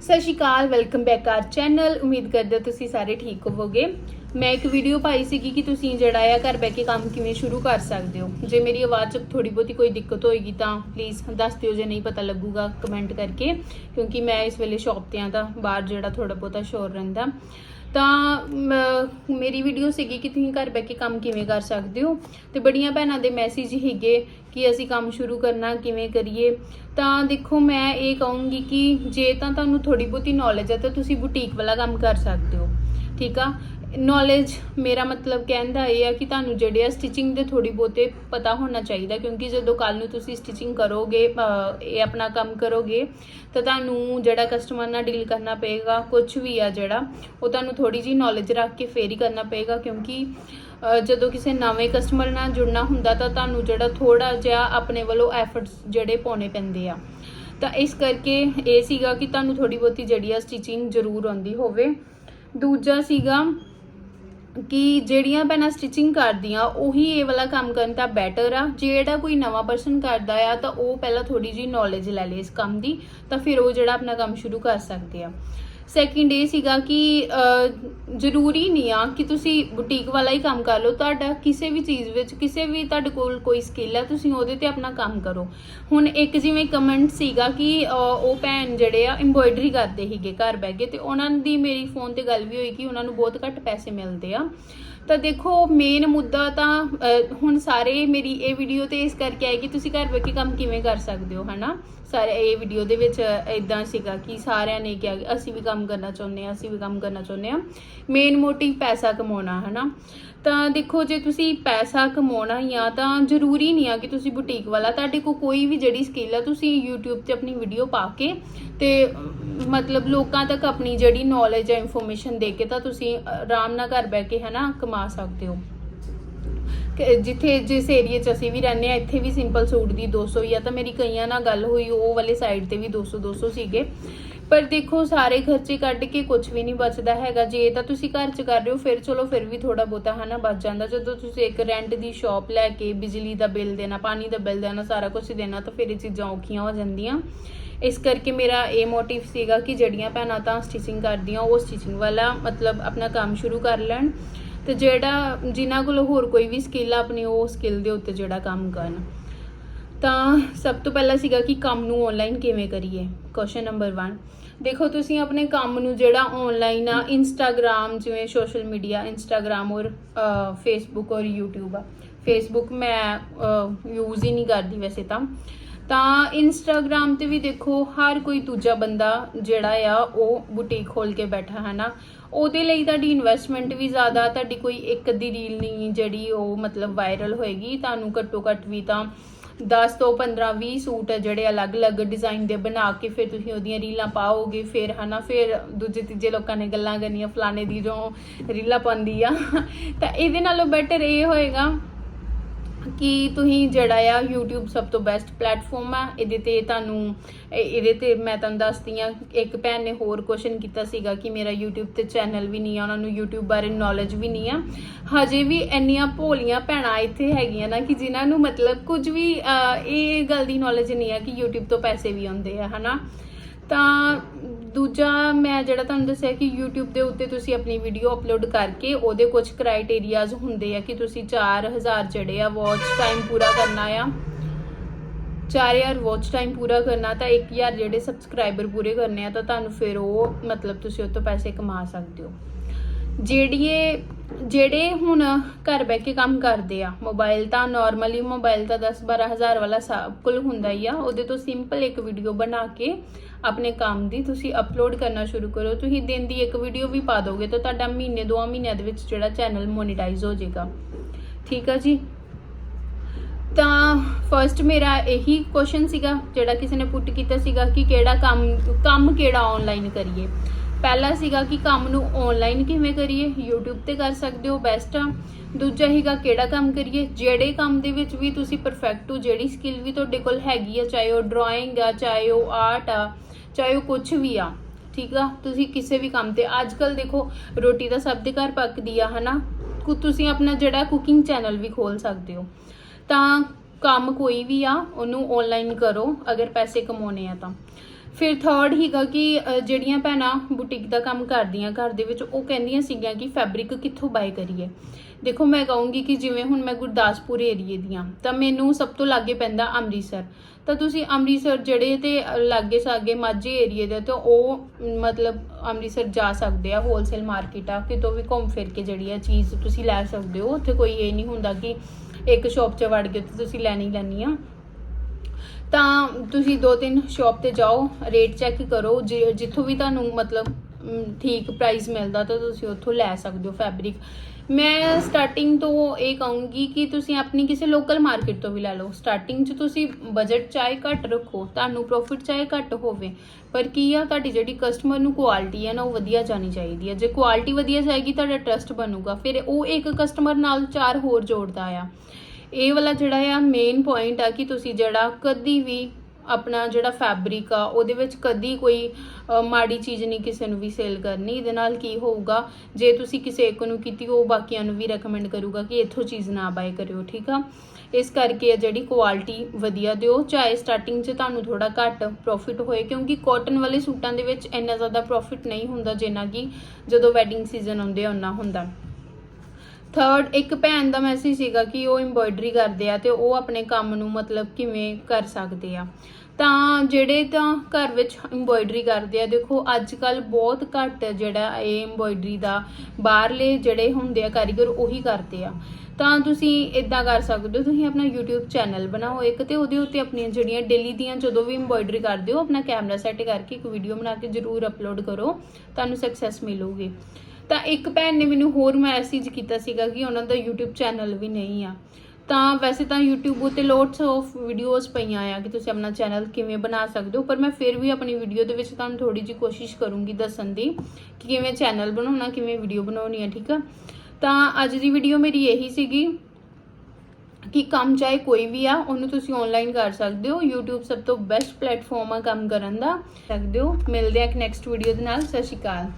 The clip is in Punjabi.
ਸਤਿ ਸ਼੍ਰੀ ਅਕਾਲ ਵੈਲਕਮ ਬੈਕ ਆਰ ਚੈਨਲ ਉਮੀਦ ਕਰਦੇ ਹਾਂ ਤੁਸੀਂ ਸਾਰੇ ਠੀਕ ਹੋਵੋਗੇ। ਮੈਂ ਇੱਕ ਵੀਡੀਓ ਪਾਈ ਸੀਗੀ ਕਿ ਤੁਸੀਂ ਜਿਹੜਾ ਆ ਘਰ ਬੈ ਕੇ ਕੰਮ ਕਿਵੇਂ ਸ਼ੁਰੂ ਕਰ ਸਕਦੇ ਹੋ। ਜੇ ਮੇਰੀ ਆਵਾਜ਼ 'ਚ ਥੋੜੀ ਬਹੁਤੀ ਕੋਈ ਦਿੱਕਤ ਹੋਏਗੀ ਤਾਂ ਪਲੀਜ਼ ਦੱਸ ਦਿਓ, ਜੇ ਨਹੀਂ ਪਤਾ ਲੱਗੂਗਾ ਕਮੈਂਟ ਕਰਕੇ। ਕਿਉਂਕਿ ਮੈਂ ਇਸ ਵੇਲੇ ਸ਼ੌਪ ਤੇ ਆ ਤਾਂ ਬਾਹਰ ਜਿਹੜਾ ਥੋੜਾ ਬਹੁਤਾ ਸ਼ੋਰ ਰਹਿੰਦਾ। ਤਾਂ ਮੇਰੀ ਵੀਡੀਓ ਸੀਗੀ ਕਿ ਤੁਸੀਂ ਘਰ ਬੈ ਕੇ ਕੰਮ ਕਿਵੇਂ ਕਰ ਸਕਦੇ ਹੋ? ਤੇ ਬੜੀਆਂ ਭੈਣਾਂ ਦੇ ਮੈਸੇਜ ਹੀਗੇ ਕਿ ਅਸੀਂ ਕੰਮ ਸ਼ੁਰੂ ਕਰਨਾ, ਕਿਵੇਂ ਕਰੀਏ? ਤਾਂ ਦੇਖੋ, ਮੈਂ ਇਹ ਕਹੂੰਗੀ ਕਿ ਜੇ ਤਾਂ ਤੁਹਾਨੂੰ ਥੋੜੀ ਬਹੁਤੀ ਨੌਲੇਜ ਹੈ, ਤਾਂ ਤੁਸੀਂ ਬੁਟੀਕ ਵਾਲਾ ਕੰਮ ਕਰ ਸਕਦੇ ਹੋ, ਠੀਕ ਆ? ਨੌਲੇਜ ਮੇਰਾ ਮਤਲਬ ਕਹਿੰਦਾ ਇਹ ਆ ਕਿ ਤੁਹਾਨੂੰ ਜਿਹੜੇ ਆ ਸਟਿਚਿੰਗ ਦੇ ਥੋੜੀ ਬਹੁਤੇ ਪਤਾ ਹੋਣਾ ਚਾਹੀਦਾ ਕਿਉਂਕਿ ਜਦੋਂ ਕੱਲ ਨੂੰ ਤੁਸੀਂ ਸਟਿਚਿੰਗ ਕਰੋਗੇ ਇਹ ਆਪਣਾ ਕੰਮ ਕਰੋਗੇ, ਤਾਂ ਤੁਹਾਨੂੰ ਜਿਹੜਾ ਕਸਟਮਰ ਨਾਲ ਡੀਲ ਕਰਨਾ ਪਏਗਾ ਕੁਝ ਵੀ ਆ ਜਿਹੜਾ, ਉਹ ਤੁਹਾਨੂੰ ਥੋੜੀ ਜੀ ਨੌਲੇਜ ਰੱਖ ਕੇ ਫੇਰ ਹੀ ਕਰਨਾ ਪਏਗਾ, ਕਿਉਂਕਿ ਜਦੋਂ ਕਿਸੇ ਨਵੇਂ ਕਸਟਮਰ ਨਾਲ ਜੁੜਨਾ ਹੁੰਦਾ, ਤਾਂ ਤੁਹਾਨੂੰ ਜਿਹੜਾ ਥੋੜਾ ਜਿਹਾ ਆਪਣੇ ਵੱਲੋਂ ਐਫਰਟਸ ਜਿਹੜੇ ਪਾਉਣੇ ਪੈਂਦੇ ਆ। ਤਾਂ ਇਸ ਕਰਕੇ ਇਹ ਸੀਗਾ ਕਿ ਤੁਹਾਨੂੰ ਥੋੜੀ ਬਹੁਤੀ ਜਿਹੜੀ ਆ ਸਟਿਚਿੰਗ ਜ਼ਰੂਰ ਆਉਂਦੀ ਹੋਵੇ। ਦੂਜਾ ਸੀਗਾ ਕਿ ਜਿਹੜੀਆਂ ਭੈਣਾਂ ਸਟਿਚਿੰਗ ਕਰਦੀਆਂ, ਉਹੀ ਇਹ ਵਾਲਾ ਕੰਮ ਕਰਨ ਤਾਂ ਬੈਟਰ ਆ। ਜਿਹੜਾ ਕੋਈ ਨਵਾਂ ਪਰਸਨ ਕਰਦਾ ਆ, ਤਾਂ ਉਹ ਪਹਿਲਾਂ ਥੋੜੀ ਜੀ ਨੌਲੇਜ ਲੈ ਲੇ ਇਸ ਕੰਮ ਦੀ, ਤਾਂ ਫਿਰ ਉਹ ਜਿਹੜਾ ਆਪਣਾ ਕੰਮ ਸ਼ੁਰੂ ਕਰ ਸਕਦੇ ਆ। ਸੈਕਿੰਡ ਇਹ ਸੀਗਾ ਕਿ ਜ਼ਰੂਰੀ ਨਹੀਂ ਆ ਕਿ ਤੁਸੀਂ ਬੁਟੀਕ ਵਾਲਾ ਹੀ ਕੰਮ ਕਰ ਲਓ। ਤੁਹਾਡਾ ਕਿਸੇ ਵੀ ਚੀਜ਼ ਵਿੱਚ, ਕਿਸੇ ਵੀ ਤੁਹਾਡੇ ਕੋਲ ਕੋਈ ਸਕਿੱਲ ਹੈ ਤੁਸੀਂ ਉਹਦੇ ਤੇ ਆਪਣਾ ਕੰਮ ਕਰੋ। ਹੁਣ ਇੱਕ ਜਿਵੇਂ ਕਮੈਂਟ ਸੀਗਾ ਕਿ ਉਹ ਭੈਣ ਜਿਹੜੇ ਆ ਐਮਬੋਇਡਰੀ ਕਰਦੇ ਸੀਗੇ, ਘਰ ਬਹਿ ਕੇ, ਤੇ ਉਹਨਾਂ ਦੀ ਮੇਰੀ ਫੋਨ ਤੇ ਗੱਲ ਵੀ ਹੋਈ ਕਿ ਉਹਨਾਂ ਨੂੰ ਬਹੁਤ ਘੱਟ ਪੈਸੇ ਮਿਲਦੇ ਆ। ਤਾਂ ਦੇਖੋ ਮੇਨ ਮੁੱਦਾ ਤਾਂ ਹੁਣ ਸਾਰੇ ਮੇਰੀ ਇਹ ਵੀਡੀਓ ਤੇ ਇਸ ਕਰਕੇ ਆਏ ਕਿ ਤੁਸੀਂ ਘਰ ਬਹਿ ਕੇ ਕੰਮ ਕਿਵੇਂ ਕਰ ਸਕਦੇ ਹੋ, ਹਨਾ? ਸਾਰੇ ਇਹ ਵੀਡੀਓ ਦੇ ਵਿੱਚ ਇਦਾਂ ਸੀਗਾ ਕਿ ਸਾਰਿਆਂ ਨੇ ਕਿਹਾ ਕਿ ਅਸੀਂ ਵੀ ਕੰਮ ਕਰਨਾ ਚਾਹੁੰਦੇ ਆ ਅਸੀਂ ਵੀ ਕੰਮ ਕਰਨਾ ਚਾਹੁੰਦੇ ਆ ਮੇਨ ਮੋਟਿਵ ਪੈਸਾ ਕਮਾਉਣਾ, ਹਨਾ? ਤਾਂ ਦੇਖੋ ਜੇ ਤੁਸੀਂ ਪੈਸਾ ਕਮਾਉਣਾ ਹੀ ਆ ਤਾਂ ਜ਼ਰੂਰੀ ਨਹੀਂ ਆ ਕਿ ਤੁਸੀਂ ਬੁਟੀਕ ਵਾਲਾ, ਤੁਹਾਡੇ ਕੋਲ ਕੋਈ ਵੀ ਜਿਹੜੀ ਸਕਿੱਲ ਆ, ਤੁਸੀਂ YouTube ਤੇ ਆਪਣੀ ਵੀਡੀਓ ਪਾ ਕੇ ਤੇ, ਮਤਲਬ ਲੋਕਾਂ ਤੱਕ ਆਪਣੀ ਜਿਹੜੀ ਨੌਲੇਜ ਹੈ ਇਨਫੋਰਮੇਸ਼ਨ ਦੇ ਕੇ ਤਾਂ ਤੁਸੀਂ ਆਰਾਮ ਨਾਲ ਘਰ ਬੈ ਕੇ ਹਨਾ ਕਮਾ ਸਕਦੇ ਹੋ। ਜਿੱਥੇ ਜਿਸ ਏਰੀਆ 'ਚ ਅਸੀਂ ਵੀ ਰਹਿੰਦੇ ਆ ਇੱਥੇ ਵੀ ਸਿੰਪਲ ਸੂਟ ਦੀ 200 ਹੀ ਆ, ਤਾਂ ਮੇਰੀ ਕਈਆਂ ਨਾਲ ਗੱਲ ਹੋਈ, ਉਹ ਵਾਲੇ ਸਾਈਡ ਤੇ ਵੀ 200 200 ਸੀਗੇ। ਪਰ ਦੇਖੋ, ਸਾਰੇ ਖਰਚੇ ਕੱਢ ਕੇ ਕੁਝ ਵੀ ਨਹੀਂ ਬਚਦਾ ਹੈਗਾ। ਜੇ ਤਾਂ ਤੁਸੀਂ ਘਰ 'ਚ ਕਰ ਰਹੇ ਹੋ, ਫਿਰ ਚਲੋ, ਫਿਰ ਵੀ ਥੋੜਾ ਬਹੁਤਾ, ਹਨਾ, ਬਚ ਜਾਂਦਾ। ਜਦੋਂ ਤੁਸੀਂ ਇੱਕ ਰੈਂਟ ਦੀ ਸ਼ਾਪ ਲੈ ਕੇ ਬਿਜਲੀ ਦਾ ਬਿੱਲ ਦੇਣਾ, ਪਾਣੀ ਦਾ ਬਿੱਲ ਦੇਣਾ, ਸਾਰਾ ਕੁਝ ਦੇਣਾ, ਤਾਂ ਫਿਰ ਇਹ ਚੀਜ਼ਾਂ ਔਖੀਆਂ ਹੋ ਜਾਂਦੀਆਂ। ਇਸ ਕਰਕੇ ਮੇਰਾ ਇਹ ਮੋਟਿਵ ਸੀਗਾ ਕਿ ਜਿਹੜੀਆਂ ਭੈਣਾਂ ਤਾਂ ਸਟਿਚਿੰਗ ਕਰਦੀਆਂ, ਉਹ ਸਟਿਚਿੰਗ ਵਾਲਾ, ਮਤਲਬ ਆਪਣਾ ਕੰਮ ਸ਼ੁਰੂ ਕਰ ਲੈਣ। ਤੇ ਜਿਹੜਾ ਜਿਨ੍ਹਾਂ ਕੋਲ ਹੋਰ ਕੋਈ ਵੀ ਸਕਿੱਲ ਆ ਆਪਣੀ, ਉਹ ਸਕਿੱਲ ਦੇ ਉੱਤੇ ਜਿਹੜਾ ਕੰਮ ਕਰਨ। ਤਾਂ ਸਭ ਤੋਂ ਪਹਿਲਾਂ ਸੀਗਾ ਕਿ ਕੰਮ ਨੂੰ ਆਨਲਾਈਨ ਕਿਵੇਂ ਕਰੀਏ? ਕੁਐਸਚਨ ਨੰਬਰ 1 ਦੇਖੋ, ਤੁਸੀਂ ਆਪਣੇ ਕੰਮ ਨੂੰ ਜਿਹੜਾ ਆਨਲਾਈਨ ਆ ਇੰਸਟਾਗ੍ਰam ਜਿਵੇਂ ਸੋਸ਼ਲ ਮੀਡੀਆ ਇੰਸਟਾਗ੍ਰam ਔਰ ਫੇਸਬੁੱਕ ਔਰ YouTube ਆ। ਫੇਸਬੁੱਕ ਮੈਂ ਯੂਜ਼ ਹੀ ਨਹੀਂ ਕਰਦੀ ਵੈਸੇ ਤਾਂ। ਤਾਂ ਇੰਸਟਾਗ੍ਰam ਤੇ ਵੀ ਦੇਖੋ, ਹਰ ਕੋਈ ਦੂਜਾ ਬੰਦਾ ਜਿਹੜਾ ਆ, ਉਹ ਬੁਟੀਕ ਖੋਲ ਕੇ ਬੈਠਾ ਹੈ ਨਾ ਉਹਦੇ ਲਈ ਤੁਹਾਡੀ ਇਨਵੈਸਟਮੈਂਟ ਵੀ ਜ਼ਿਆਦਾ, ਤੁਹਾਡੀ ਕੋਈ ਇੱਕ ਅੱਧੀ ਰੀਲ ਨਹੀਂ ਜਿਹੜੀ ਉਹ ਮਤਲਬ ਵਾਇਰਲ ਹੋਏਗੀ, ਤੁਹਾਨੂੰ ਘੱਟੋ ਘੱਟ ਵੀ ਤਾਂ 10 ਤੋਂ 15 20 ਸੂਟ ਜਿਹੜੇ ਅਲੱਗ-ਅਲੱਗ ਡਿਜ਼ਾਈਨ ਦੇ ਬਣਾ ਕੇ ਫਿਰ ਤੁਸੀਂ ਉਹਦੀਆਂ ਰੀਲਾਂ ਪਾਓਗੇ, ਫਿਰ ਹਨਾ, ਫਿਰ ਦੂਜੇ ਤੀਜੇ ਲੋਕਾਂ ਨੇ ਗੱਲਾਂ ਕਰਨੀਆਂ, ਫਲਾਣੇ ਦੀ ਜੋ ਰੀਲਾਂ ਪਾਉਂਦੀ ਆ। ਤਾਂ ਇਹਦੇ ਨਾਲੋਂ ਬੈਟਰ ਇਹ ਹੋਏਗਾ ਕਿ ਤੁਸੀਂ ਜਿਹੜਾ ਆ YouTube ਸਭ ਤੋਂ ਬੈਸਟ ਪਲੇਟਫਾਰਮ ਆ, ਇਹਦੇ ਤੇ ਤੁਹਾਨੂੰ ਇਹਦੇ ਤੇ ਮੈਂ ਤੁਹਾਨੂੰ ਦੱਸਦੀ ਆ, ਇੱਕ ਭੈਣ ਨੇ ਹੋਰ ਕੁਐਸਚਨ ਕੀਤਾ ਸੀਗਾ ਕਿ ਮੇਰਾ YouTube ਤੇ ਚੈਨਲ ਵੀ ਨਹੀਂ ਆ, ਉਹਨਾਂ ਨੂੰ YouTube ਬਾਰੇ ਨੌਲੇਜ ਵੀ ਨਹੀਂ ਆ। ਹਜੇ ਵੀ ਇੰਨੀਆਂ ਭੋਲੀਆਂ ਭੈਣਾਂ ਇੱਥੇ ਹੈਗੀਆਂ ਨਾ ਕਿ ਜਿਨ੍ਹਾਂ ਨੂੰ ਮਤਲਬ ਕੁਝ ਵੀ ਇਹ ਗੱਲ ਦੀ ਨੌਲੇਜ ਨਹੀਂ ਆ ਕਿ YouTube ਤੋਂ ਪੈਸੇ ਵੀ ਆਉਂਦੇ ਆ, ਹਨਾ? ਤਾਂ ਦੂਜਾ ਮੈਂ ਜਿਹੜਾ ਤੁਹਾਨੂੰ ਦੱਸਿਆ ਕਿ YouTube ਦੇ ਉੱਤੇ ਤੁਸੀਂ ਆਪਣੀ ਵੀਡੀਓ ਅਪਲੋਡ ਕਰਕੇ ਉਹਦੇ ਕੁਝ ਕ੍ਰਾਈਟੇਰੀਆਜ਼ ਹੁੰਦੇ ਆ ਕਿ ਤੁਸੀਂ 4000 ਜਿਹੜੇ ਆ ਵਾਚ ਟਾਈਮ ਪੂਰਾ ਕਰਨਾ ਆ। 4000 ਵਾਚ ਟਾਈਮ ਪੂਰਾ ਕਰਨਾ ਤਾਂ 1000 ਜਿਹੜੇ ਸਬਸਕ੍ਰਾਈਬਰ ਪੂਰੇ ਕਰਨੇ ਆ ਤਾਂ ਤੁਹਾਨੂੰ ਫਿਰ ਉਹ ਮਤਲਬ ਤੁਸੀਂ ਉਹ ਤੋਂ ਪੈਸੇ ਕਮਾ ਸਕਦੇ ਹੋ। ਜਿਹੜੀਏ, ਜਿਹੜੇ ਹੁਣ ਘਰ ਬੈ ਕੇ ਕੰਮ ਕਰਦੇ ਆ ਮੋਬਾਈਲ ਤਾਂ ਨਾਰਮਲੀ ਮੋਬਾਈਲ ਤਾਂ 10 12000 ਵਾਲਾ ਸਭ ਕੋਲ ਹੁੰਦਾ ਹੀ ਆ, ਉਹਦੇ ਤੋਂ ਸਿੰਪਲ ਇੱਕ ਵੀਡੀਓ ਬਣਾ ਕੇ ਆਪਣੇ ਕੰਮ ਦੀ ਤੁਸੀਂ ਅਪਲੋਡ ਕਰਨਾ ਸ਼ੁਰੂ ਕਰੋ। ਤੁਸੀਂ ਦਿਨ ਦੀ ਇੱਕ ਵੀਡੀਓ ਵੀ ਪਾ ਦੋਗੇ ਤਾਂ ਤੁਹਾਡਾ ਮਹੀਨੇ, ਦੋ ਮਹੀਨਿਆਂ ਦੇ ਵਿੱਚ ਜਿਹੜਾ ਚੈਨਲ ਮੋਨੀਟਾਈਜ਼ ਹੋ ਜਾਏਗਾ। ਠੀਕ ਆ ਜੀ? ਤਾਂ ਫਰਸਟ ਮੇਰਾ ਇਹੀ ਕੁਐਸਚਨ ਸੀਗਾ, ਜਿਹੜਾ ਕਿਸੇ ਨੇ ਪੁੱਟ ਕੀਤਾ ਸੀਗਾ ਕਿ ਕਿਹੜਾ ਕੰਮ ਕੰਮ ਕਿਹੜਾ ਆਨਲਾਈਨ ਕਰੀਏ। ਪਹਿਲਾ ਸੀਗਾ ਕਿ ਕੰਮ ਨੂੰ ਆਨਲਾਈਨ ਕਿਵੇਂ ਕਰੀਏ? YouTube ਤੇ ਕਰ ਸਕਦੇ ਹੋ ਬੈਸਟ ਆ। ਦੂਜਾ ਹੀਗਾ ਕਿਹੜਾ ਕੰਮ ਕਰੀਏ? ਜਿਹੜੇ ਕੰਮ ਦੇ ਵਿੱਚ ਵੀ ਤੁਸੀਂ ਪਰਫੈਕਟ ਹੋ, ਜਿਹੜੀ ਸਕਿੱਲ ਵੀ ਤੁਹਾਡੇ ਕੋਲ ਹੈਗੀ ਆ, ਚਾਹੇ ਉਹ ਡਰਾਇੰਗ ਆ, ਚਾਹੇ ਉਹ ਆਰਟ ਆ ਚਾਹੇ ਉਹ ਕੁਝ ਵੀ ਆ, ਠੀਕ ਆ? ਤੁਸੀਂ ਕਿਸੇ ਵੀ ਕੰਮ ਤੇ ਅੱਜ ਕੱਲ ਦੇਖੋ, ਰੋਟੀ ਤਾਂ ਸਭ ਦੇ ਘਰ ਪੱਕਦੀ ਆ, ਹਨਾ? ਕੁ, ਤੁਸੀਂ ਆਪਣਾ ਜਿਹੜਾ ਕੁਕਿੰਗ ਚੈਨਲ ਵੀ ਖੋਲ ਸਕਦੇ ਹੋ। ਤਾਂ ਕੰਮ ਕੋਈ ਵੀ ਆ, ਉਹਨੂੰ ਆਨਲਾਈਨ ਕਰੋ, ਅਗਰ ਪੈਸੇ ਕਮਾਉਣੇ ਆ ਤਾਂ। ਫਿਰ ਥਰਡ ਹੀਗਾ ਕਿ ਜਿਹੜੀਆਂ ਭੈਣਾਂ ਬੁਟੀਕ ਦਾ ਕੰਮ ਕਰਦੀਆਂ ਘਰ ਦੇ ਵਿੱਚ, ਉਹ ਕਹਿੰਦੀਆਂ ਸੀਗੀਆਂ ਕਿ ਫੈਬਰਿਕ ਕਿੱਥੋਂ ਬਾਏ ਕਰੀਏ? ਦੇਖੋ, ਮੈਂ ਕਹੂੰਗੀ ਕਿ ਜਿਵੇਂ ਹੁਣ ਮੈਂ ਗੁਰਦਾਸਪੁਰ ਏਰੀਏ ਦੀਆਂ ਤਾਂ ਮੈਨੂੰ ਸਭ ਤੋਂ ਲਾਗੇ ਪੈਂਦਾ ਅੰਮ੍ਰਿਤਸਰ। ਤਾਂ ਤੁਸੀਂ ਅੰਮ੍ਰਿਤਸਰ ਜਿਹੜੇ ਤੇ ਲਾਗੇ ਸਾਗੇ ਮਾਝੇ ਏਰੀਏ ਦੇ ਤਾਂ ਉਹ ਮਤਲਬ ਅੰਮ੍ਰਿਤਸਰ ਜਾ ਸਕਦੇ ਆ ਹੋਲਸੇਲ ਮਾਰਕੀਟ ਆ, ਕਿਤੋਂ ਵੀ ਘੁੰਮ ਫਿਰ ਕੇ ਜਿਹੜੀ ਆ ਚੀਜ਼ ਤੁਸੀਂ ਲੈ ਸਕਦੇ ਹੋ। ਉੱਥੇ ਕੋਈ ਇਹ ਨਹੀਂ ਹੁੰਦਾ ਕਿ ਇੱਕ ਸ਼ਾਪ 'ਚ ਵੜ ਕੇ ਤੇ ਤੁਸੀਂ ਲੈਣੀ ਲੈਣੀ ਆ। ਤਾਂ ਤੁਸੀਂ ਦੋ ਤਿੰਨ ਸ਼ਾਪ ਤੇ ਜਾਓ ਰੇਟ ਚੈੱਕ ਕਰੋ, ਜੇ- ਜਿੱਥੋਂ ਵੀ ਤੁਹਾਨੂੰ ਮਤਲਬ ਠੀਕ ਪ੍ਰਾਈਸ ਮਿਲਦਾ ਤਾਂ ਤੁਸੀਂ ਉੱਥੋਂ ਲੈ ਸਕਦੇ ਹੋ ਫੈਬਰਿਕ ਮੈਂ ਸਟਾਰਟਿੰਗ ਤੋਂ ਇਹ ਕਹੂੰਗੀ ਕਿ ਤੁਸੀਂ ਆਪਣੀ ਕਿਸੇ ਲੋਕਲ ਮਾਰਕੀਟ ਤੋਂ ਵੀ ਲੈ ਲਓ। ਸਟਾਰਟਿੰਗ 'ਚ ਤੁਸੀਂ ਬਜਟ ਚਾਹੇ ਘੱਟ ਰੱਖੋ, ਤੁਹਾਨੂੰ ਪ੍ਰੋਫਿਟ ਚਾਹੇ ਘੱਟ ਹੋਵੇ, ਪਰ ਕੀ ਆ, ਤੁਹਾਡੀ ਜਿਹੜੀ ਕਸਟਮਰ ਨੂੰ ਕੁਆਲਿਟੀ ਹੈ ਨਾ, ਉਹ ਵਧੀਆ ਜਾਣੀ ਚਾਹੀਦੀ ਹੈ ਜੇ ਕੁਆਲਿਟੀ ਵਧੀਆ ਜਾਏਗੀ, ਤੁਹਾਡਾ ਟਰਸਟ ਬਣੂਗਾ। ਫਿਰ ਉਹ ਇੱਕ ਕਸਟਮਰ ਨਾਲ ਚਾਰ ਹੋਰ ਜੋੜਦਾ ਆ। ਇਹ ਵਾਲਾ ਜਿਹੜਾ ਆ ਮੇਨ ਪੁਆਇੰਟ ਆ ਕਿ ਤੁਸੀਂ ਜਿਹੜਾ ਕਦੀ ਵੀ ਆਪਣਾ ਜਿਹੜਾ ਫੈਬਰਿਕ ਆ, ਉਹਦੇ ਵਿੱਚ ਕਦੀ ਕੋਈ ਮਾੜੀ ਚੀਜ਼ ਨਹੀਂ ਕਿਸੇ ਨੂੰ ਵੀ ਸੇਲ ਕਰਨੀ। ਇਹਦੇ ਨਾਲ ਕੀ ਹੋਊਗਾ? ਜੇ ਤੁਸੀਂ ਕਿਸੇ ਇੱਕ ਨੂੰ ਕੀਤੀ, ਉਹ ਬਾਕੀਆਂ ਨੂੰ ਵੀ ਰეკਮੈਂਡ ਕਰੂਗਾ ਕਿ ਇੱਥੋਂ ਚੀਜ਼ ਨਾ ਬਾਏ ਕਰਿਓ, ਠੀਕ ਆ? ਇਸ ਕਰਕੇ ਇਹ ਜਿਹੜੀ ਕੁਆਲਿਟੀ ਵਧੀਆ ਦਿਓ, ਚਾਹੇ ਸਟਾਰਟਿੰਗ 'ਚ ਤੁਹਾਨੂੰ ਥੋੜਾ ਘੱਟ ਪ੍ਰੋਫਿਟ ਹੋਏ, ਕਿਉਂਕਿ ਕਾਟਨ ਵਾਲੇ ਸੂਟਾਂ ਦੇ ਵਿੱਚ ਇੰਨਾ ਜ਼ਿਆਦਾ ਪ੍ਰੋਫਿਟ ਨਹੀਂ ਹੁੰਦਾ, ਜਿੰਨਾ ਕਿ ਜਦੋਂ ਵੈਡਿੰਗ ਸੀਜ਼ਨ ਆਉਂਦੇ ਆ ਉਹਨਾਂ ਹੁੰਦਾ। ਥਰਡ ਇੱਕ ਭੈਣ ਦਾ ਮੈਸੇਜ ਸੀਗਾ ਕਿ ਉਹ ਐਮਬੋਇਡਰੀ ਕਰਦੇ ਆ ਤੇ ਉਹ ਆਪਣੇ ਕੰਮ ਨੂੰ ਮਤਲਬ ਕਿਵੇਂ ਕਰ ਸਕਦੇ ਆ। ਤਾਂ ਜਿਹੜੇ ਤਾਂ ਘਰ ਵਿੱਚ ਐਮਬੋਇਡਰੀ ਕਰਦੇ ਆ, ਦੇਖੋ ਅੱਜ ਕੱਲ ਬਹੁਤ ਘੱਟ ਜਿਹੜਾ ਇਹ ਐਮਬੋਇਡਰੀ ਦਾ ਬਾਹਰਲੇ ਜਿਹੜੇ ਹੁੰਦੇ ਆ ਕਾਰੀਗਰ ਉਹੀ ਕਰਦੇ ਆ। ਤਾਂ ਤੁਸੀਂ ਇਦਾਂ ਕਰ ਸਕਦੇ ਹੋ, ਤੁਸੀਂ ਆਪਣਾ YouTube ਚੈਨਲ ਬਣਾਓ ਇੱਕ ਤੇ ਉਹਦੇ ਉੱਤੇ ਆਪਣੀਆਂ ਜਿਹੜੀਆਂ ਡੇਲੀ ਦੀਆਂ ਜਦੋਂ ਵੀ ਐਮਬੋਇਡਰੀ ਕਰਦੇ ਹੋ, ਆਪਣਾ ਕੈਮਰਾ ਸੈੱਟ ਕਰਕੇ ਇੱਕ ਵੀਡੀਓ ਬਣਾ ਕੇ ਜ਼ਰੂਰ ਅਪਲੋਡ ਕਰੋ, ਤੁਹਾਨੂੰ ਸਕਸੈਸ ਮਿਲੂਗੀ। ਤਾਂ ਇੱਕ ਭੈਣ ਨੇ ਮੈਨੂੰ ਹੋਰ ਮੈਸੇਜ ਕੀਤਾ ਸੀਗਾ ਕਿ ਉਹਨਾਂ ਦਾ YouTube ਚੈਨਲ ਵੀ ਨਹੀਂ ਆ। ਤਾਂ ਵੈਸੇ ਤਾਂ YouTube ਉਤੇ ਲੋਟਸ ਆਫ ਵੀਡੀਓਜ਼ ਪਈਆਂ ਆ ਕਿ ਤੁਸੀਂ ਆਪਣਾ ਚੈਨਲ ਕਿਵੇਂ ਬਣਾ ਸਕਦੇ ਹੋ, ਪਰ ਮੈਂ ਫਿਰ ਵੀ ਆਪਣੀ ਵੀਡੀਓ ਦੇ ਵਿੱਚ ਤੁਹਾਨੂੰ ਥੋੜੀ ਜਿਹੀ ਕੋਸ਼ਿਸ਼ ਕਰੂੰਗੀ ਦੱਸਣ ਦੀ ਕਿ ਕਿਵੇਂ ਚੈਨਲ ਬਣਾਉਣਾ, ਕਿਵੇਂ ਵੀਡੀਓ ਬਣਾਉਣੀ ਆ, ਠੀਕ ਆ? ਤਾਂ ਅੱਜ ਦੀ ਵੀਡੀਓ ਮੇਰੀ ਇਹੀ ਸੀਗੀ ਕਿ ਕੰਮ ਚਾਹੇ ਕੋਈ ਵੀ ਆ, ਉਹਨੂੰ ਤੁਸੀਂ ਆਨਲਾਈਨ ਕਰ ਸਕਦੇ ਹੋ। YouTube ਸਭ ਤੋਂ ਬੈਸਟ ਪਲੇਟਫਾਰਮ ਆ ਕੰਮ ਕਰਨ ਦਾ। ਸਕਦੇ ਹੋ। ਮਿਲਦੇ ਆ ਇੱਕ ਨੈਕਸਟ ਵੀਡੀਓ ਦੇ ਨਾਲ। ਸਤਿ ਸ਼੍ਰੀ ਅਕਾਲ।